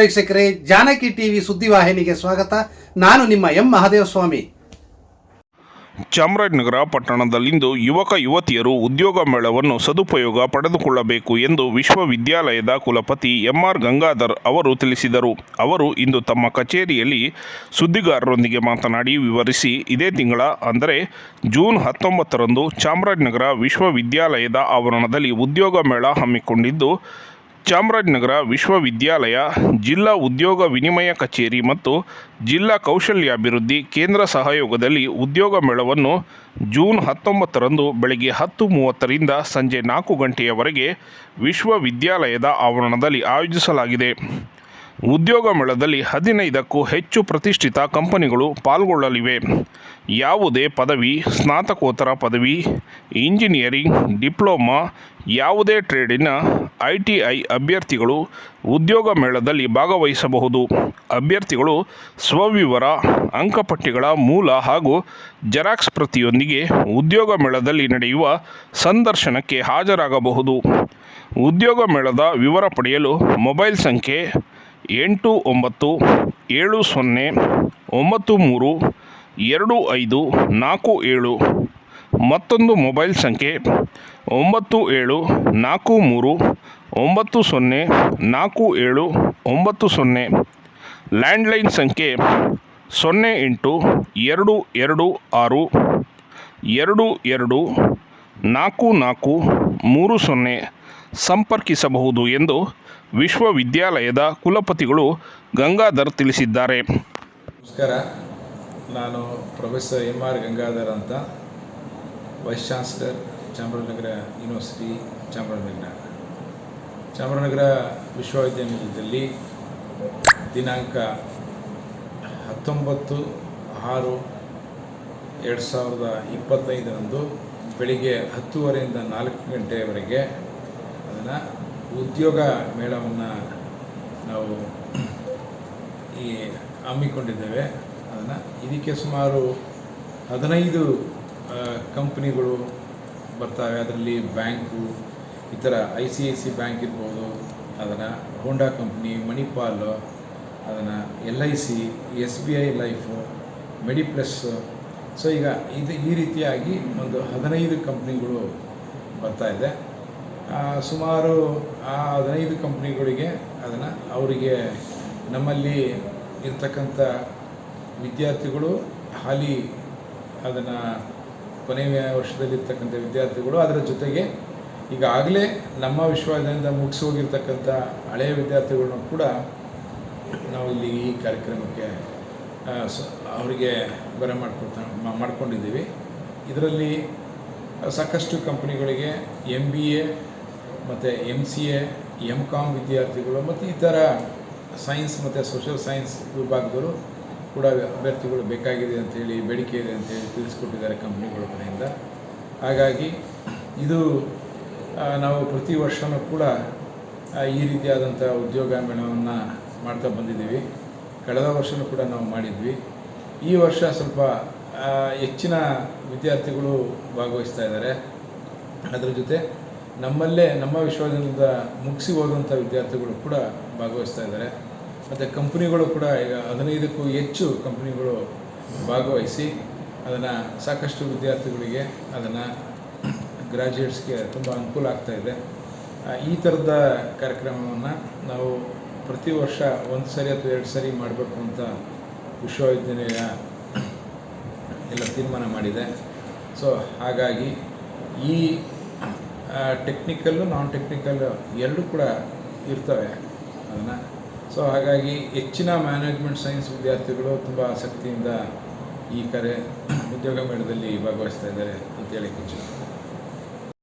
ವೀಕ್ಷಕರೇ, ಜಾನಕಿ ಟಿವಿ ಸುದ್ದಿವಾಹಿನಿಗೆ ಸ್ವಾಗತ. ನಾನು ನಿಮ್ಮ ಎಂ ಮಹಾದೇವಸ್ವಾಮಿ. ಚಾಮರಾಜನಗರ ಪಟ್ಟಣದಲ್ಲಿಂದು ಯುವಕ ಯುವತಿಯರು ಉದ್ಯೋಗ ಮೇಳವನ್ನು ಸದುಪಯೋಗ ಪಡೆದುಕೊಳ್ಳಬೇಕು ಎಂದು ವಿಶ್ವವಿದ್ಯಾಲಯದ ಕುಲಪತಿ ಎಂಆರ್ ಗಂಗಾಧರ್ ಅವರು ತಿಳಿಸಿದರು. ಅವರು ಇಂದು ತಮ್ಮ ಕಚೇರಿಯಲ್ಲಿ ಸುದ್ದಿಗಾರರೊಂದಿಗೆ ಮಾತನಾಡಿ ವಿವರಿಸಿ, ಇದೇ ತಿಂಗಳ, ಅಂದರೆ ಜೂನ್ ಹತ್ತೊಂಬತ್ತರಂದು ಚಾಮರಾಜನಗರ ವಿಶ್ವವಿದ್ಯಾಲಯದ ಆವರಣದಲ್ಲಿ ಉದ್ಯೋಗ ಮೇಳ ಹಮ್ಮಿಕೊಂಡಿದ್ದು ಚಾಮರಾಜನಗರ ವಿಶ್ವವಿದ್ಯಾಲಯ, ಜಿಲ್ಲಾ ಉದ್ಯೋಗ ವಿನಿಮಯ ಕಚೇರಿ ಮತ್ತು ಜಿಲ್ಲಾ ಕೌಶಲ್ಯಾಭಿವೃದ್ಧಿ ಕೇಂದ್ರ ಸಹಯೋಗದಲ್ಲಿ ಉದ್ಯೋಗ ಮೇಳವನ್ನು ಜೂನ್ ಹತ್ತೊಂಬತ್ತರಂದು ಬೆಳಗ್ಗೆ ಹತ್ತು ಮೂವತ್ತರಿಂದ ಸಂಜೆ ನಾಲ್ಕು ಗಂಟೆಯವರೆಗೆ ವಿಶ್ವವಿದ್ಯಾಲಯದ ಆವರಣದಲ್ಲಿ ಆಯೋಜಿಸಲಾಗಿದೆ. ಉದ್ಯೋಗ ಮೇಳದಲ್ಲಿ ಹದಿನೈದಕ್ಕೂ ಹೆಚ್ಚು ಪ್ರತಿಷ್ಠಿತ ಕಂಪನಿಗಳು ಪಾಲ್ಗೊಳ್ಳಲಿವೆ. ಯಾವುದೇ ಪದವಿ, ಸ್ನಾತಕೋತ್ತರ ಪದವಿ, ಇಂಜಿನಿಯರಿಂಗ್, ಡಿಪ್ಲೊಮಾ, ಯಾವುದೇ ಟ್ರೇಡಿನ ಐ ಟಿ ಐ ಅಭ್ಯರ್ಥಿಗಳು ಉದ್ಯೋಗ ಮೇಳದಲ್ಲಿ ಭಾಗವಹಿಸಬಹುದು. ಅಭ್ಯರ್ಥಿಗಳು ಸ್ವವಿವರ, ಅಂಕಪಟ್ಟಿಗಳ ಮೂಲ ಹಾಗೂ ಜೆರಾಕ್ಸ್ ಪ್ರತಿಯೊಂದಿಗೆ ಉದ್ಯೋಗ ಮೇಳದಲ್ಲಿ ನಡೆಯುವ ಸಂದರ್ಶನಕ್ಕೆ ಹಾಜರಾಗಬಹುದು. ಉದ್ಯೋಗ ಮೇಳದ ವಿವರ ಪಡೆಯಲು ಮೊಬೈಲ್ ಸಂಖ್ಯೆ ಎಂಟು ಒಂಬತ್ತು ಏಳು ಸೊನ್ನೆ ಒಂಬತ್ತು ಮೂರು ಎರಡು ಐದು ನಾಲ್ಕು ಏಳು ಮತ್ತೊಂದು ಮೊಬೈಲ್ ಸಂಖ್ಯೆ ಒಂಬತ್ತು ಏಳು ನಾಲ್ಕು ಮೂರು ಒಂಬತ್ತು ಸೊನ್ನೆ ನಾಲ್ಕು ಏಳು ಒಂಬತ್ತು ಸೊನ್ನೆ. ಲ್ಯಾಂಡ್ಲೈನ್ ಸಂಖ್ಯೆ ಸೊನ್ನೆ ಎಂಟು ಎರಡು ಎರಡು ಆರು ಎರಡು ಎರಡು ನಾಲ್ಕು ನಾಲ್ಕು ಮೂರು ಸೊನ್ನೆ ಸಂಪರ್ಕಿಸಬಹುದು ಎಂದು ವಿಶ್ವವಿದ್ಯಾಲಯದ ಕುಲಪತಿಗಳು ಗಂಗಾಧರ್ ತಿಳಿಸಿದ್ದಾರೆ. ನಮಸ್ಕಾರ. ನಾನು ಪ್ರೊಫೆಸರ್ ಎಂ ಆರ್ ಗಂಗಾಧರ್ ಅಂತ. Vice chancellor Chamarajanagar university Chamarajanagar Chamarajanagar ವಿಶ್ವವಿದ್ಯಾನಿಲಯದಲ್ಲಿ ದಿನಾಂಕ ಹತ್ತೊಂಬತ್ತು ಆರು ಎರಡು ಸಾವಿರದ ಇಪ್ಪತ್ತೈದರಂದು ಬೆಳಿಗ್ಗೆ ಹತ್ತುವರೆಯಿಂದ ನಾಲ್ಕು ಗಂಟೆಯವರೆಗೆ ಅದನ್ನು ಉದ್ಯೋಗ ಮೇಳವನ್ನು ನಾವು ಈ ಹಮ್ಮಿಕೊಂಡಿದ್ದೇವೆ. ಅದನ್ನು ಇದಕ್ಕೆ ಸುಮಾರು ಹದಿನೈದು ಕಂಪ್ನಿಗಳು ಬರ್ತವೆ. ಅದರಲ್ಲಿ ಬ್ಯಾಂಕು ಈ ಥರ I C I C bank ಇರ್ಬೋದು ಅದನ್ನು ಹೋಂಡಾ ಕಂಪ್ನಿ ಮಣಿಪಾಲ್ ಅದನ್ನು L I C S B I life Mediplus so ಈಗ ಇದು ಈ ರೀತಿಯಾಗಿ ಒಂದು ಹದಿನೈದು ಕಂಪ್ನಿಗಳು ಬರ್ತಾ ಇದೆ. ಆ, ಸುಮಾರು ಆ ಹದಿನೈದು ಕಂಪ್ನಿಗಳಿಗೆ ಅದನ್ನು ಅವರಿಗೆ ನಮ್ಮಲ್ಲಿ ಇರ್ತಕ್ಕಂಥ ವಿದ್ಯಾರ್ಥಿಗಳು ಹಾಲಿ ಅದನ್ನು ಕೊನೆಯ ವರ್ಷದಲ್ಲಿರ್ತಕ್ಕಂಥ ವಿದ್ಯಾರ್ಥಿಗಳು, ಅದರ ಜೊತೆಗೆ ಈಗಾಗಲೇ ನಮ್ಮ ವಿಶ್ವವಿದ್ಯಾಲಯದಿಂದ ಮುಗಿಸಿ ಹೋಗಿರ್ತಕ್ಕಂಥ ಹಳೆಯ ವಿದ್ಯಾರ್ಥಿಗಳನ್ನು ಕೂಡ ನಾವು ಇಲ್ಲಿ ಈ ಕಾರ್ಯಕ್ರಮಕ್ಕೆ ಅವರಿಗೆ ಬರ ಮಾಡ್ಕೊತಾ ಮಾಡ್ಕೊಂಡಿದ್ದೀವಿ. ಇದರಲ್ಲಿ ಸಾಕಷ್ಟು ಕಂಪ್ನಿಗಳಿಗೆ ಎಂ ಬಿ ಎ ಮತ್ತು M C A M com ವಿದ್ಯಾರ್ಥಿಗಳು ಮತ್ತು ಇತರ ಸೈನ್ಸ್ ಮತ್ತು ಸೋಷಲ್ ಸೈನ್ಸ್ ವಿಭಾಗದವರು ಕೂಡ ಅಭ್ಯರ್ಥಿಗಳು ಬೇಕಾಗಿದೆ ಅಂತೇಳಿ ಬೇಡಿಕೆ ಇದೆ ಅಂತೇಳಿ ತಿಳಿಸ್ಕೊಟ್ಟಿದ್ದಾರೆ ಕಂಪ್ನಿಗಳ ಕಡೆಯಿಂದ. ಹಾಗಾಗಿ ಇದು ನಾವು ಪ್ರತಿ ವರ್ಷವೂ ಕೂಡ ಈ ರೀತಿಯಾದಂಥ ಉದ್ಯೋಗ ಮೇಳವನ್ನು ಮಾಡ್ತಾ ಬಂದಿದ್ದೀವಿ. ಕಳೆದ ವರ್ಷವೂ ಕೂಡ ನಾವು ಮಾಡಿದ್ವಿ. ಈ ವರ್ಷ ಸ್ವಲ್ಪ ಹೆಚ್ಚಿನ ವಿದ್ಯಾರ್ಥಿಗಳು ಭಾಗವಹಿಸ್ತಾ ಇದ್ದಾರೆ. ಅದರ ಜೊತೆ ನಮ್ಮಲ್ಲೇ, ನಮ್ಮ ವಿಶ್ವವಿದ್ಯಾಲಯದಿಂದ ಮುಗಿಸಿ ಹೋದಂಥ ವಿದ್ಯಾರ್ಥಿಗಳು ಕೂಡ ಭಾಗವಹಿಸ್ತಾ ಇದ್ದಾರೆ. ಮತ್ತು ಕಂಪ್ನಿಗಳು ಕೂಡ ಈಗ ಹದಿನೈದಕ್ಕೂ ಹೆಚ್ಚು ಕಂಪ್ನಿಗಳು ಭಾಗವಹಿಸಿ ಅದನ್ನು ಸಾಕಷ್ಟು ವಿದ್ಯಾರ್ಥಿಗಳಿಗೆ ಅದನ್ನು ಗ್ರ್ಯಾಜುಯೇಟ್ಸ್ಗೆ ತುಂಬ ಅನುಕೂಲ ಆಗ್ತಾ ಇದೆ. ಈ ಥರದ ಕಾರ್ಯಕ್ರಮವನ್ನು ನಾವು ಪ್ರತಿ ವರ್ಷ ಒಂದು ಸರಿ ಅಥವಾ ಎರಡು ಸರಿ ಮಾಡಬೇಕು ಅಂತ ವಿಶ್ವವಿದ್ಯಾನಿಲಯ ಎಲ್ಲ ತೀರ್ಮಾನ ಮಾಡಿದೆ. ಸೊ ಹಾಗಾಗಿ ಈ ಟೆಕ್ನಿಕಲ್ಲು ನಾನ್ ಟೆಕ್ನಿಕಲ್ಲು ಎರಡೂ ಕೂಡ ಇರ್ತವೆ. ಅದನ್ನು ಸೊ ಹಾಗಾಗಿ ಹೆಚ್ಚಿನ ಮ್ಯಾನೇಜ್ಮೆಂಟ್ ಸೈನ್ಸ್ ವಿದ್ಯಾರ್ಥಿಗಳು ತುಂಬ ಆಸಕ್ತಿಯಿಂದ ಈ ಕರೆ ಉದ್ಯೋಗ ಮೇಳದಲ್ಲಿ ಭಾಗವಹಿಸ್ತಾ ಇದ್ದಾರೆ ಅಂತ ಹೇಳಕ್ಕೆ ಇಚ್ಛೆ